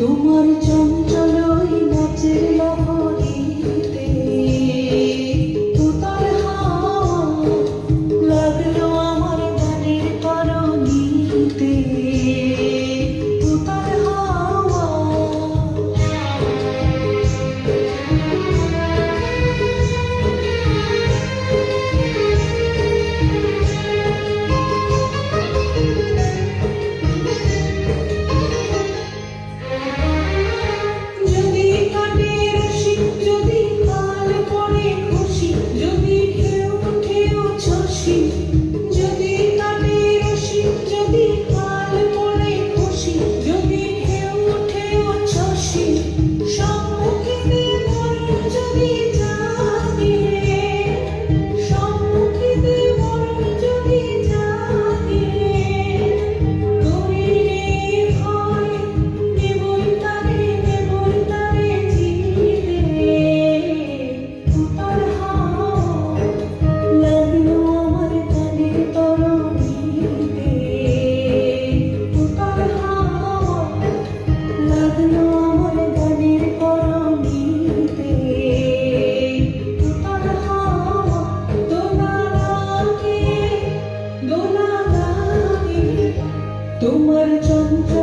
তোমার চঞ্চল নাচের লহর তোমার যন্ত্র